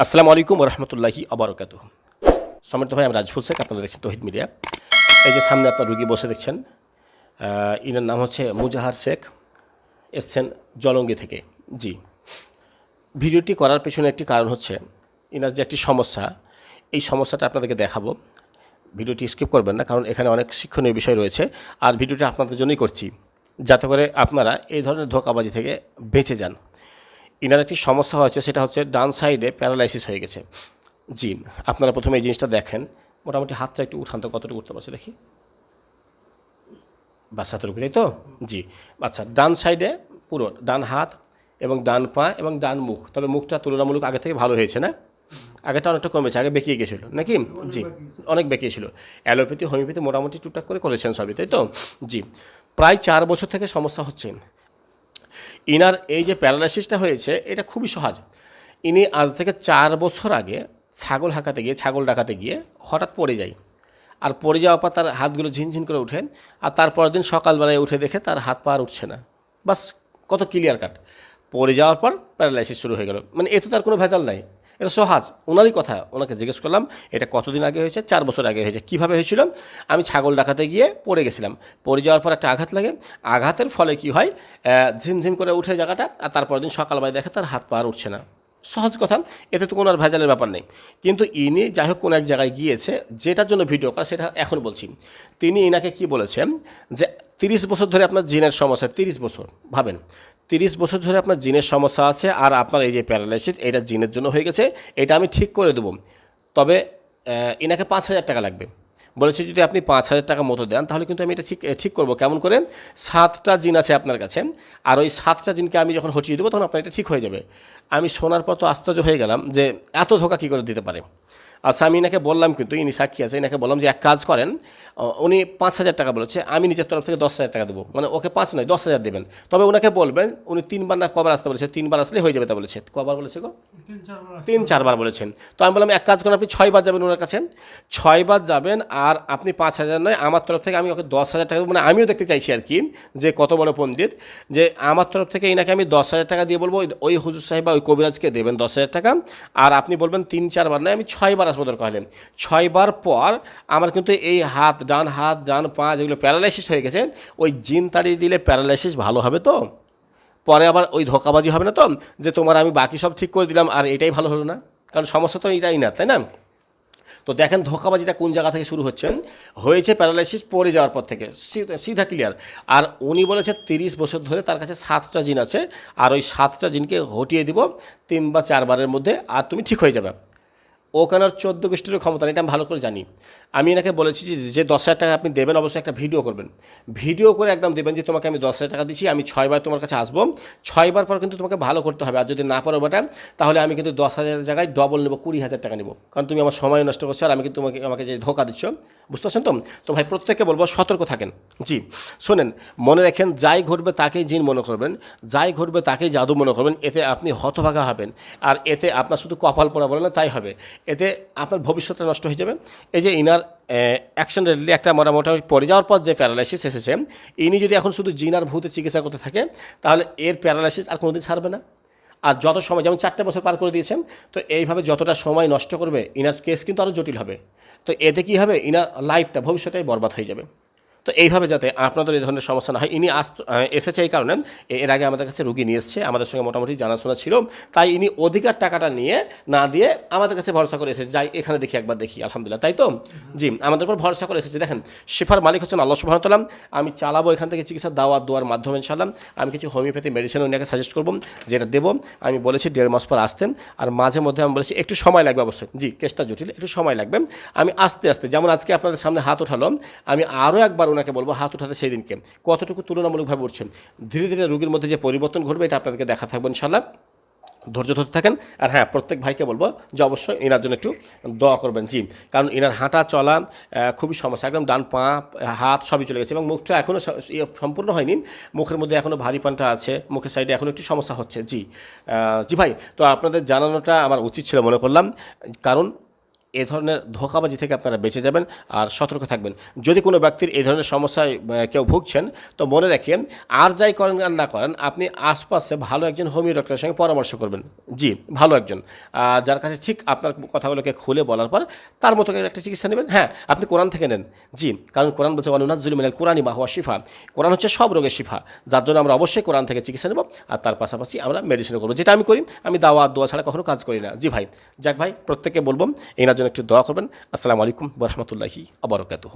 আসসালামু আলাইকুম রহমতুল্লাহি আবরকাত সমর্থ ভাই আমি রাজফুল শেখ আপনারা দেখছেন তহিদ মিডিয়া। এই যে সামনে আপনার রুগী বসে দেখছেন ইনার নাম হচ্ছে মুজাহার শেখ, এসছেন জলঙ্গি থেকে। জি। ভিডিওটি করার পেছনে একটি কারণ হচ্ছে, ইনার যে একটি সমস্যা, এই সমস্যাটা আপনাদেরকে দেখাবো। ভিডিওটি স্কিপ করবেন না, কারণ এখানে অনেক শিক্ষণীয় বিষয় রয়েছে, আর ভিডিওটি আপনাদের জন্যই করছি। যাতে করে আপনারা এই ধরনের ধোকাবাজি থেকে বেঁচে যান। ইনার একটি সমস্যা হয়েছে, সেটা হচ্ছে ডান সাইডে প্যারালাইসিস হয়ে গেছে। জি আপনারা প্রথমে এই জিনিসটা দেখেন। মোটামুটি হাতটা একটু উঠান তো, কতটুকু উঠতে পারছে দেখি। বাস, এতটুকু তাই তো? জি আচ্ছা ডান সাইডে পুরো, ডান হাত এবং ডান পা এবং ডান মুখ। তবে মুখটা তুলনামূলক আগে থেকে ভালো হয়েছে, না? আগেটা অনেকটা কমেছে, আগে বেঁকিয়ে গেছিল, নাকি? জি, অনেক বেঁকিয়ে ছিল। অ্যালোপ্যাথি, হোমিওপ্যাথি মোটামুটি টুকটাক করে করেছেন সবই, তাই তো? জি, প্রায় চার বছর থেকে সমস্যা হচ্ছে। ইনার এই যে প্যারালাইসিসটা হয়েছে, এটা খুবই সহজ। ইনি আজ থেকে চার বছর আগে ছাগল হাঁকাতে গিয়ে, ছাগল ডাকাতে গিয়ে হঠাৎ পড়ে যায়। আর পড়ে যাওয়ার পর তার হাতগুলো ঝিনঝিন করে ওঠে আর তারপরের দিন সকালবেলায় উঠে দেখে তার হাত পা আর উঠছে না। বাস, কত ক্লিয়ার কাট পড়ে যাওয়ার পর প্যারালাইসিস শুরু হয়ে গেল। মানে এতে তার কোনো ভেজাল নাই। এটা সহজ, ওনারই কথা, ওনাকে জিজ্ঞেস করলাম, এটা কতদিন আগে হয়েছে, চার বছর আগে হয়েছে, কীভাবে হয়েছিল? আমি ছাগল ডাকাতে গিয়ে পড়ে গেছিলাম। পড়ে যাওয়ার পর একটা আঘাত লাগে, আঘাতের ফলে কি হয় ঝিমঝিম করে উঠে জায়গাটা, আর তারপরের দিন সকালবেলায় দেখে তার হাত পা আর উঠছে না। সহজ কথা, এতে তো কোনো আর ভেজালের ব্যাপার নেই। কিন্তু ইনি যাই হোক কোনো এক জায়গায় গিয়েছে, যেটার জন্য ভিডিও করা, সেটা এখন বলছি। তিনি ইনাকে কি বলেছেন, যে তিরিশ বছর ধরে আপনার জিনের সমস্যা, তিরিশ বছর, ভাবেন। তিরিশ বছর ধরে আপনার জিনের সমস্যা আছে আর আপনার এই যে প্যারালাইসিস, এটা জিনের জন্য হয়ে গেছে, এটা আমি ঠিক করে দেবো। তবে এনাকে পাঁচ হাজার টাকা লাগবে। বলেছে যদি আপনি পাঁচ হাজার টাকা মতো দেন, তাহলে কিন্তু আমি এটা ঠিক ঠিক করব। কেমন করে? সাতটা জিন আছে আপনার কাছে, আর ওই সাতটা জিনকে আমি যখন হটিয়ে দেবো, তখন আপনার এটা ঠিক হয়ে যাবে। আমি শোনার পর তো আশ্চর্য হয়ে গেলাম যে, এত ধোকা কী করে দিতে পারে? আচ্ছা আমি এনাকে বললাম কিন্তু, ইনি সাক্ষী আছে এনাকে বললাম যে এক কাজ করেন উনি পাঁচ হাজার টাকা বলেছে, আমি নিজের তরফ থেকে দশ হাজার টাকা দেবো। মানে ওকে পাঁচ নয়, দশ হাজার দেবেন। তবে ওনাকে বলবেন, উনি তিনবার না কবার আসতে বলেছে, তিনবার আসলে হয়ে যাবে তা বলেছে। কবার বলেছে গো? তিন, চারবার বলেছেন। তো আমি বললাম, এক কাজ করেন, আপনি ছয়বার যাবেন ওনার কাছে। ছয়বার যাবেন আর আপনি পাঁচ হাজার নয়, আমার তরফ থেকে আমি ওকে দশ হাজার টাকা মানে আমিও দেখতে চাইছি আর কি, যে কত বড় পণ্ডিত, যে আমার তরফ থেকে এনাকে আমি দশ হাজার টাকা দিয়ে বলব ওই- হুজুর সাহেব বা ওই কবিরাজকে দেবেন দশ হাজার টাকা। আর আপনি বলবেন, তিন, চারবার নয়, আমি ছয়বার আসব দরকার হলেন ছয়বার পর আমার কিন্তু এই হাত, ডান হাত, ডান পা যেগুলো প্যারালাইসিস হয়ে গেছে, ওই জিন তাড়িয়ে দিলে প্যারালাইসিস ভালো হবে তো? পরে আবার ওই ধোকাবাজি হবে না তো? যে তোমার আমি বাকি সব ঠিক করে দিলাম, আর এটাই ভালো হলো না? কারণ সমস্যা তো এটাই না, তাই না? তো দেখেন ধোকাবাজিটা কোন জায়গা থেকে শুরু হচ্ছে? হয়েছে প্যারালাইসিস পড়ে যাওয়ার পর থেকে সিধা ক্লিয়ার। আর উনি বলেছে তিরিশ বছর ধরে তার কাছে সাতটা জিন আছে, আর ওই সাতটা জিনকে হটিয়ে দিব, তিন বা চারবারের মধ্যে, আর তুমি ঠিক হয়ে যাবে। ওখানে আর চোদ্দ গোষ্ঠীর ক্ষমতা এটা আমি ভালো করে জানি। আমি এনাকে বলেছি যে যে দশ হাজার টাকা আপনি দেবেন, অবশ্যই একটা ভিডিও করবেন। ভিডিও করে একদম দেবেন যে, তোমাকে আমি দশ হাজার টাকা দিচ্ছি, আমি ছয়বার তোমার কাছে আসব। ছয়বার পর কিন্তু তোমাকে ভালো করতে হবে, আর যদি না পারো বেটা তাহলে আমি কিন্তু দশ হাজারের জায়গায় ডবল নেব, কুড়ি হাজার টাকা নেব। কারণ তুমি আমার সময় নষ্ট করছ, আর আমি কিন্তু তোমাকে, আমাকে যে ধোকা দিচ্ছ, বুঝতে পারছেন তো? তো ভাই, প্রত্যেককে বলব, সতর্ক থাকেন। জি, শোনেন, মনে রাখেন, যাই ঘটবে তাকেই জিন মনে করবেন, যাই ঘটবে তাকেই জাদু মনে করবেন, এতে আপনি হতভাগা হবেন। আর এতে আপনার শুধু কপাল পড়া বলে না, তাই হবে। এতে আপনার ভবিষ্যতটা নষ্ট হয়ে যাবে। এই যে ইনার অ্যাকশন রেডলি একটা মোটামুটি পড়ে যাওয়ার পর যে প্যারালাইসিস এসেছে, ইনি যদি এখন শুধু জিনার ভূতে চিকিৎসা করতে থাকে, তাহলে এর প্যারালাইসিস আর কোনোদিন ছাড়বে না। আর যত সময়, যেমন চারটে বছর পার করে দিয়েছেন, তো এইভাবে যতটা সময় নষ্ট করবে, ইনার কেস কিন্তু আরও জটিল হবে। তো এতে কী হবে? ইনার লাইফটা ভবিষ্যতেই বরবাদ হয়ে যাবে। তো এইভাবে যাতে আপনাদের এই ধরনের সমস্যা না হয়। ইনি আস এসেছে এই কারণে এর আগে আমাদের কাছে রুগী নিয়ে এসছে, আমাদের সঙ্গে মোটামুটি জানাশোনা ছিল। তাই ইনি অধিকার টাকাটা নিয়ে, না দিয়ে আমাদের কাছে ভরসা করে এসেছে। যাই, এখানে দেখি, একবার দেখি, আলহামদুলিল্লাহ। তাই তো? জি, আমাদের উপর ভরসা করে এসেছে। দেখেন, শেফার মালিক হচ্ছেন আল্লাহ সুবাহতালাম আমি চালাবো এখান থেকে চিকিৎসা, দাওয়াত দেওয়ার মাধ্যমে ইনশাল্লাম আমি কিছু হোমিওপ্যাথি মেডিসিন ওনাকে সাজেস্ট করব, যেটা দেবো। আমি বলেছি দেড় মাস পর আসতেন। আর মাঝে মধ্যে আমি বলেছি, একটু সময় লাগবে অবশ্যই। জি, কেসটা জটিল, একটু সময় লাগবে। আমি আস্তে আস্তে, যেমন আজকে আপনাদের সামনে হাত উঠালাম আমি আরও একবার ওনাকে বলব, হাত উঠাতে সেই দিনকে। কতটুকু তুলনামূলকভাবে উঠছেন ধীরে ধীরে রোগীর মধ্যে যে পরিবর্তন ঘটবে, এটা আপনাদেরকে দেখা থাকবে ইনশাল্লাহ ধৈর্য ধরতে থাকেন। আর হ্যাঁ প্রত্যেক ভাইকে বলব যে অবশ্যই এনার জন্য একটু দোয়া করবেন, জি। কারণ এনার হাঁটা, চলা খুবই সমস্যা। একদম ডান পা, হাত সবই চলে গেছে এবং মুখটা এখনও সম্পূর্ণ হয়নি। মুখের মধ্যে এখনও ভারী পানটা আছে, মুখের সাইডে এখনও একটু সমস্যা হচ্ছে, জি। জি ভাই, তো আপনাদের জানানোটা আমার উচিত ছিল মনে করলাম। কারণ এ ধরনের ধোকাবাজি থেকে আপনারা বেঁচে যাবেন আর সতর্ক থাকবেন। যদি কোনো ব্যক্তির এই ধরনের সমস্যায় কেউ ভুগছেন, তো মনে রাখেন, আর যাই করেন আর না করেন, আপনি আশপাশে ভালো একজন হোমিও ডক্টরের সঙ্গে পরামর্শ করবেন। জি, ভালো একজন। যার কাছে ঠিক আপনার কথাগুলোকে খুলে বলার পর তার মতো একটা চিকিৎসা নেবেন। হ্যাঁ আপনি কোরআন থেকে নেন। জি, কারণ কোরআন বলছে অনুনাজুল মিনাল কোরআনই মা হুয়া শিফা কোরআন হচ্ছে সব রোগের শিফা, যার জন্য আমরা অবশ্যই কোরআন থেকে চিকিৎসা নেব আর তার পাশাপাশি আমরা মেডিসিনও করব। যেটা আমি করি, আমি দাওয়া দোয়া ছাড়া কখনো কাজ করি না। জি ভাই, যাক ভাই প্রত্যেকে বলব এনার জন্য একটু দোয়া করবেন। আসসালামু আলাইকুম বরহমতুল্লাহি আবরকাতুহ